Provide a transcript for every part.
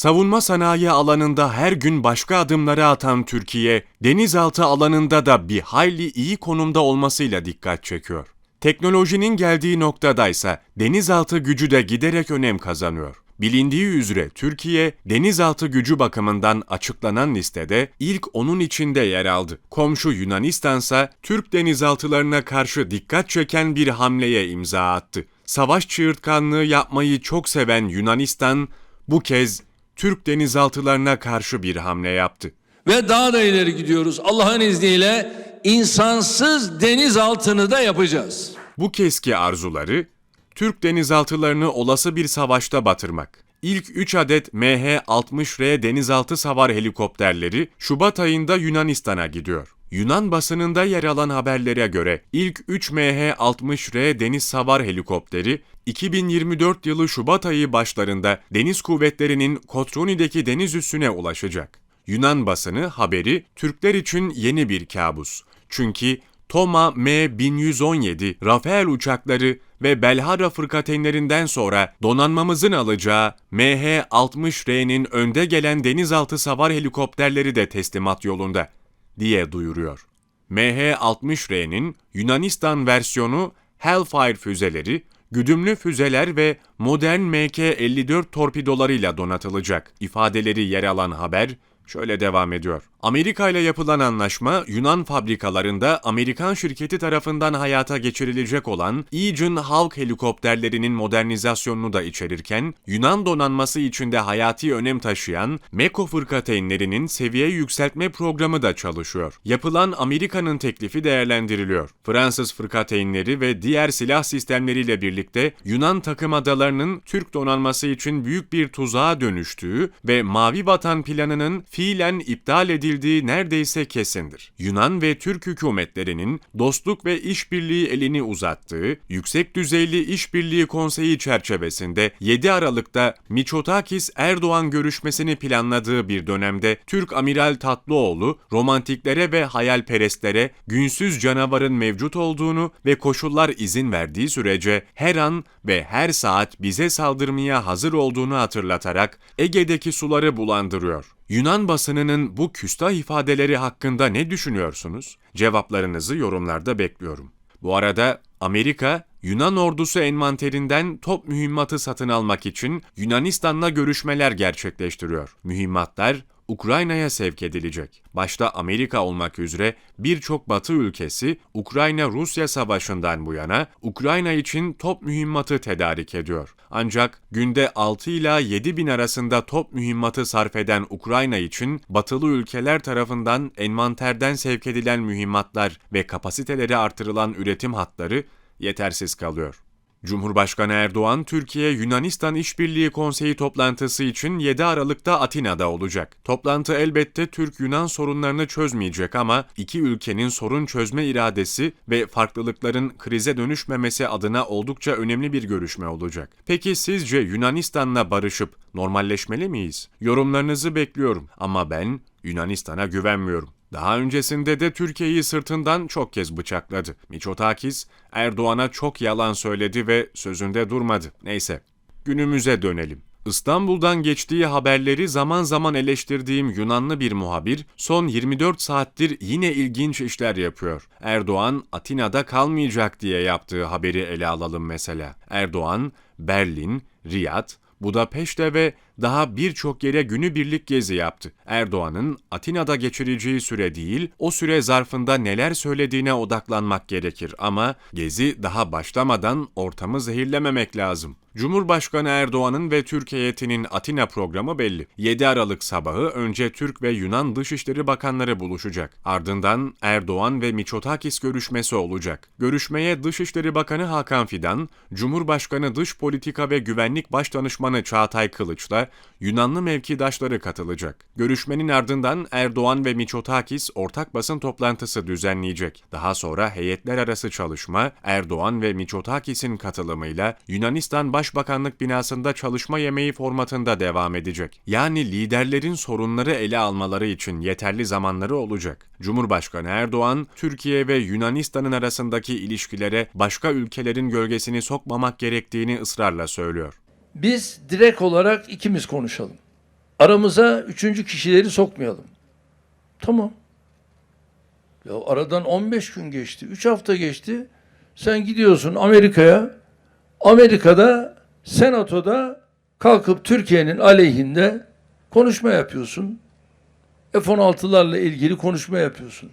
Savunma sanayi alanında her gün başka adımları atan Türkiye, denizaltı alanında da bir hayli iyi konumda olmasıyla dikkat çekiyor. Teknolojinin geldiği noktadaysa denizaltı gücü de giderek önem kazanıyor. Bilindiği üzere Türkiye denizaltı gücü bakımından açıklanan listede ilk onun içinde yer aldı. Komşu Yunanistan ise Türk denizaltılarına karşı dikkat çeken bir hamleye imza attı. Savaş çığırtkanlığı yapmayı çok seven Yunanistan bu kez Türk denizaltılarına karşı bir hamle yaptı. Ve daha da ileri gidiyoruz. Allah'ın izniyle insansız denizaltını da yapacağız. Bu keski arzuları Türk denizaltılarını olası bir savaşta batırmak. İlk 3 adet MH-60R denizaltı savar helikopterleri Şubat ayında Yunanistan'a gidiyor. Yunan basınında yer alan haberlere göre ilk 3 MH-60R deniz savar helikopteri 2024 yılı Şubat ayı başlarında Deniz Kuvvetleri'nin Kotroni'deki deniz üssüne ulaşacak. Yunan basını haberi Türkler için yeni bir kabus. Çünkü Toma M1117, Rafael uçakları ve Belhara fırkateynlerinden sonra donanmamızın alacağı MH-60R'nin önde gelen denizaltı savar helikopterleri de teslimat yolunda diye duyuruyor. MH-60R'nin Yunanistan versiyonu Hellfire füzeleri, güdümlü füzeler ve modern Mk-54 torpidolarıyla donatılacak ifadeleri yer alan haber şöyle devam ediyor. Amerika ile yapılan anlaşma Yunan fabrikalarında Amerikan şirketi tarafından hayata geçirilecek olan Aegean Hawk helikopterlerinin modernizasyonunu da içerirken Yunan donanması içinde hayati önem taşıyan Meko fırkateynlerinin seviye yükseltme programı da çalışıyor. Yapılan Amerika'nın teklifi değerlendiriliyor. Fransız fırkateynleri ve diğer silah sistemleriyle birlikte Yunan takım adalarının Türk donanması için büyük bir tuzağa dönüştüğü ve Mavi Vatan planının fiilen iptal edildiği neredeyse kesindir. Yunan ve Türk hükümetlerinin dostluk ve işbirliği elini uzattığı Yüksek Düzeyli İşbirliği Konseyi çerçevesinde 7 Aralık'ta Miçotakis Erdoğan görüşmesini planladığı bir dönemde Türk Amiral Tatlıoğlu romantiklere ve hayalperestlere günsüz canavarın mevcut olduğunu ve koşullar izin verdiği sürece her an ve her saat bize saldırmaya hazır olduğunu hatırlatarak Ege'deki suları bulandırıyor. Yunan basınının bu küstah ifadeleri hakkında ne düşünüyorsunuz? Cevaplarınızı yorumlarda bekliyorum. Bu arada Amerika, Yunan ordusu envanterinden top mühimmatı satın almak için Yunanistan'la görüşmeler gerçekleştiriyor. Mühimmatlar Ukrayna'ya sevk edilecek. Başta Amerika olmak üzere birçok Batı ülkesi Ukrayna-Rusya savaşından bu yana Ukrayna için top mühimmatı tedarik ediyor. Ancak günde 6 ila 7 bin arasında top mühimmatı sarf eden Ukrayna için batılı ülkeler tarafından envanterden sevk edilen mühimmatlar ve kapasiteleri artırılan üretim hatları yetersiz kalıyor. Cumhurbaşkanı Erdoğan, Türkiye-Yunanistan İşbirliği Konseyi toplantısı için 7 Aralık'ta Atina'da olacak. Toplantı elbette Türk-Yunan sorunlarını çözmeyecek ama iki ülkenin sorun çözme iradesi ve farklılıkların krize dönüşmemesi adına oldukça önemli bir görüşme olacak. Peki sizce Yunanistan'la barışıp normalleşmeli miyiz? Yorumlarınızı bekliyorum ama ben Yunanistan'a güvenmiyorum. Daha öncesinde de Türkiye'yi sırtından çok kez bıçakladı. Miçotakis, Erdoğan'a çok yalan söyledi ve sözünde durmadı. Neyse, günümüze dönelim. İstanbul'dan geçtiği haberleri zaman zaman eleştirdiğim Yunanlı bir muhabir son 24 saattir yine ilginç işler yapıyor. Erdoğan Atina'da kalmayacak diye yaptığı haberi ele alalım mesela. Erdoğan, Berlin, Riyad, Budapeşte ve daha birçok yere günübirlik gezi yaptı. Erdoğan'ın Atina'da geçireceği süre değil, o süre zarfında neler söylediğine odaklanmak gerekir ama gezi daha başlamadan ortamı zehirlememek lazım. Cumhurbaşkanı Erdoğan'ın ve Türk heyetinin Atina programı belli. 7 Aralık sabahı önce Türk ve Yunan Dışişleri Bakanları buluşacak. Ardından Erdoğan ve Miçotakis görüşmesi olacak. Görüşmeye Dışişleri Bakanı Hakan Fidan, Cumhurbaşkanı Dış Politika ve Güvenlik Başdanışmanı Çağatay Kılıç'la Yunanlı mevkidaşları katılacak. Görüşmenin ardından Erdoğan ve Miçotakis ortak basın toplantısı düzenleyecek. Daha sonra heyetler arası çalışma Erdoğan ve Miçotakis'in katılımıyla Yunanistan Başbakanlık binasında çalışma yemeği formatında devam edecek. Yani liderlerin sorunları ele almaları için yeterli zamanları olacak. Cumhurbaşkanı Erdoğan, Türkiye ve Yunanistan'ın arasındaki ilişkilere başka ülkelerin gölgesini sokmamak gerektiğini ısrarla söylüyor. Biz direkt olarak ikimiz konuşalım. Aramıza üçüncü kişileri sokmayalım. Tamam. Ya aradan 15 gün geçti, 3 hafta geçti. Sen gidiyorsun Amerika'ya. Amerika'da senatoda kalkıp Türkiye'nin aleyhinde konuşma yapıyorsun. F-16'larla ilgili konuşma yapıyorsun.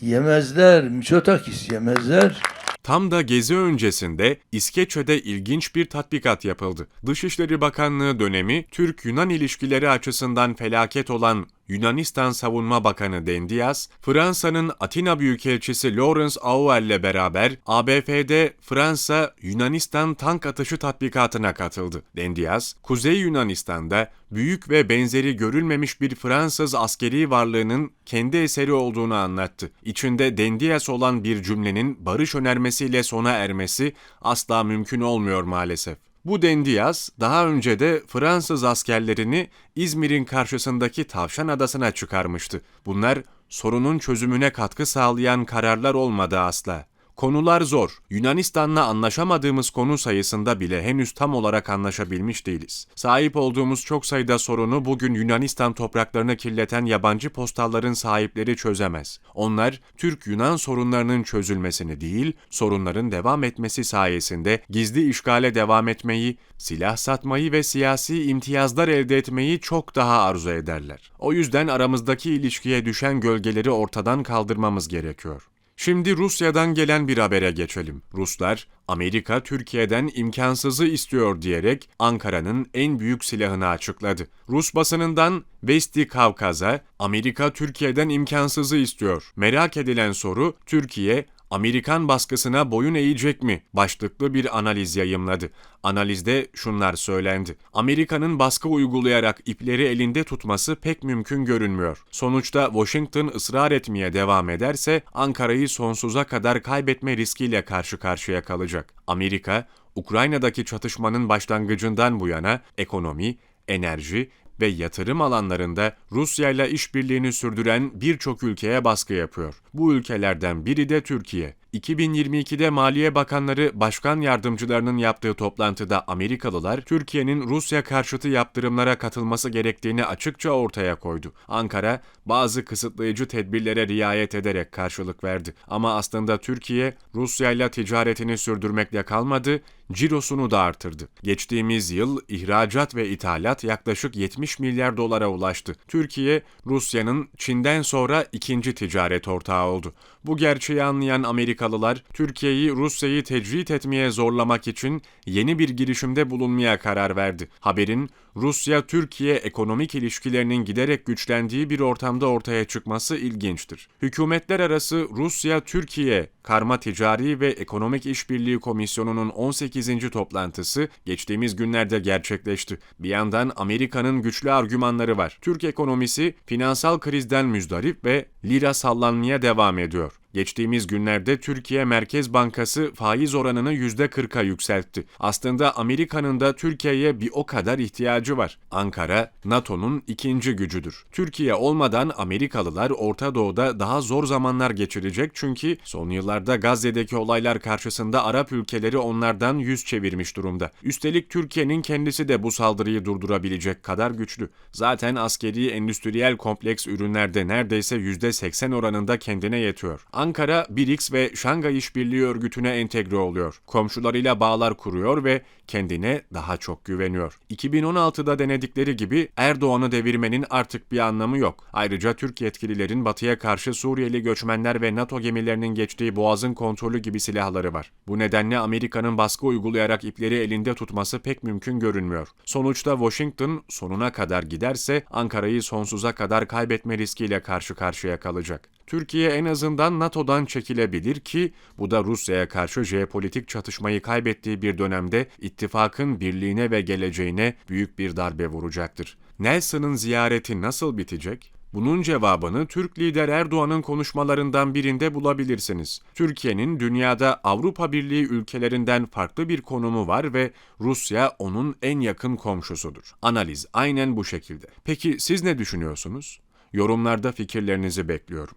Yemezler, Miçotakis yemezler. Tam da gezi öncesinde İskeçe'de ilginç bir tatbikat yapıldı. Dışişleri Bakanlığı dönemi Türk-Yunan ilişkileri açısından felaket olan Yunanistan Savunma Bakanı Dendias, Fransa'nın Atina Büyükelçisi Lawrence Auer ile beraber ABF'de Fransa-Yunanistan tank atışı tatbikatına katıldı. Dendias, Kuzey Yunanistan'da büyük ve benzeri görülmemiş bir Fransız askeri varlığının kendi eseri olduğunu anlattı. İçinde Dendias olan bir cümlenin barış önermesiyle sona ermesi asla mümkün olmuyor maalesef. Bu Dendias daha önce de Fransız askerlerini İzmir'in karşısındaki Tavşan Adası'na çıkarmıştı. Bunlar sorunun çözümüne katkı sağlayan kararlar olmadı asla. Konular zor. Yunanistan'la anlaşamadığımız konu sayısında bile henüz tam olarak anlaşabilmiş değiliz. Sahip olduğumuz çok sayıda sorunu bugün Yunanistan topraklarını kirleten yabancı postalların sahipleri çözemez. Onlar Türk-Yunan sorunlarının çözülmesini değil, sorunların devam etmesi sayesinde gizli işgale devam etmeyi, silah satmayı ve siyasi imtiyazlar elde etmeyi çok daha arzu ederler. O yüzden aramızdaki ilişkiye düşen gölgeleri ortadan kaldırmamız gerekiyor. Şimdi Rusya'dan gelen bir habere geçelim. Ruslar, Amerika Türkiye'den imkansızı istiyor diyerek Ankara'nın en büyük silahını açıkladı. Rus basınından Vesti Kavkaz'a Amerika Türkiye'den imkansızı istiyor. Merak edilen soru Türkiye Amerikan baskısına boyun eğecek mi? başlıklı bir analiz yayımladı. Analizde şunlar söylendi. Amerika'nın baskı uygulayarak ipleri elinde tutması pek mümkün görünmüyor. Sonuçta Washington ısrar etmeye devam ederse Ankara'yı sonsuza kadar kaybetme riskiyle karşı karşıya kalacak. Amerika, Ukrayna'daki çatışmanın başlangıcından bu yana ekonomi, enerji ve yatırım alanlarında Rusya ile işbirliğini sürdüren birçok ülkeye baskı yapıyor. Bu ülkelerden biri de Türkiye. 2022'de Maliye Bakanları Başkan Yardımcılarının yaptığı toplantıda Amerikalılar Türkiye'nin Rusya karşıtı yaptırımlara katılması gerektiğini açıkça ortaya koydu. Ankara bazı kısıtlayıcı tedbirlere riayet ederek karşılık verdi. Ama aslında Türkiye Rusya ile ticaretini sürdürmekle kalmadı, cirosunu da artırdı. Geçtiğimiz yıl ihracat ve ithalat yaklaşık 70 milyar dolara ulaştı. Türkiye, Rusya'nın Çin'den sonra ikinci ticaret ortağı oldu. Bu gerçeği anlayan Amerikalılar, Türkiye'yi Rusya'yı tecrit etmeye zorlamak için yeni bir girişimde bulunmaya karar verdi. Haberin Rusya-Türkiye ekonomik ilişkilerinin giderek güçlendiği bir ortamda ortaya çıkması ilginçtir. Hükümetler arası Rusya-Türkiye Karma Ticari ve Ekonomik İşbirliği Komisyonu'nun 18. toplantısı geçtiğimiz günlerde gerçekleşti. Bir yandan Amerika'nın güçlü argümanları var. Türk ekonomisi finansal krizden müzdarip ve lira sallanmaya devam ediyor. Geçtiğimiz günlerde Türkiye Merkez Bankası faiz oranını %40'a yükseltti. Aslında Amerika'nın da Türkiye'ye bir o kadar ihtiyacı var. Ankara, NATO'nun ikinci gücüdür. Türkiye olmadan Amerikalılar Orta Doğu'da daha zor zamanlar geçirecek çünkü son yıllarda Gazze'deki olaylar karşısında Arap ülkeleri onlardan yüz çevirmiş durumda. Üstelik Türkiye'nin kendisi de bu saldırıyı durdurabilecek kadar güçlü. Zaten askeri endüstriyel kompleks ürünlerde neredeyse %80 oranında kendine yetiyor. Ankara, BRICS ve Şangay İşbirliği Örgütü'ne entegre oluyor. Komşularıyla bağlar kuruyor ve kendine daha çok güveniyor. 2016'da denedikleri gibi Erdoğan'ı devirmenin artık bir anlamı yok. Ayrıca Türk yetkililerin batıya karşı Suriyeli göçmenler ve NATO gemilerinin geçtiği boğazın kontrolü gibi silahları var. Bu nedenle Amerika'nın baskı uygulayarak ipleri elinde tutması pek mümkün görünmüyor. Sonuçta Washington sonuna kadar giderse Ankara'yı sonsuza kadar kaybetme riskiyle karşı karşıya kalacak. Türkiye en azından NATO'dan çekilebilir ki bu da Rusya'ya karşı jeopolitik çatışmayı kaybettiği bir dönemde ittifakın birliğine ve geleceğine büyük bir darbe vuracaktır. Nelson'ın ziyareti nasıl bitecek? Bunun cevabını Türk lider Erdoğan'ın konuşmalarından birinde bulabilirsiniz. Türkiye'nin dünyada Avrupa Birliği ülkelerinden farklı bir konumu var ve Rusya onun en yakın komşusudur. Analiz aynen bu şekilde. Peki siz ne düşünüyorsunuz? Yorumlarda fikirlerinizi bekliyorum.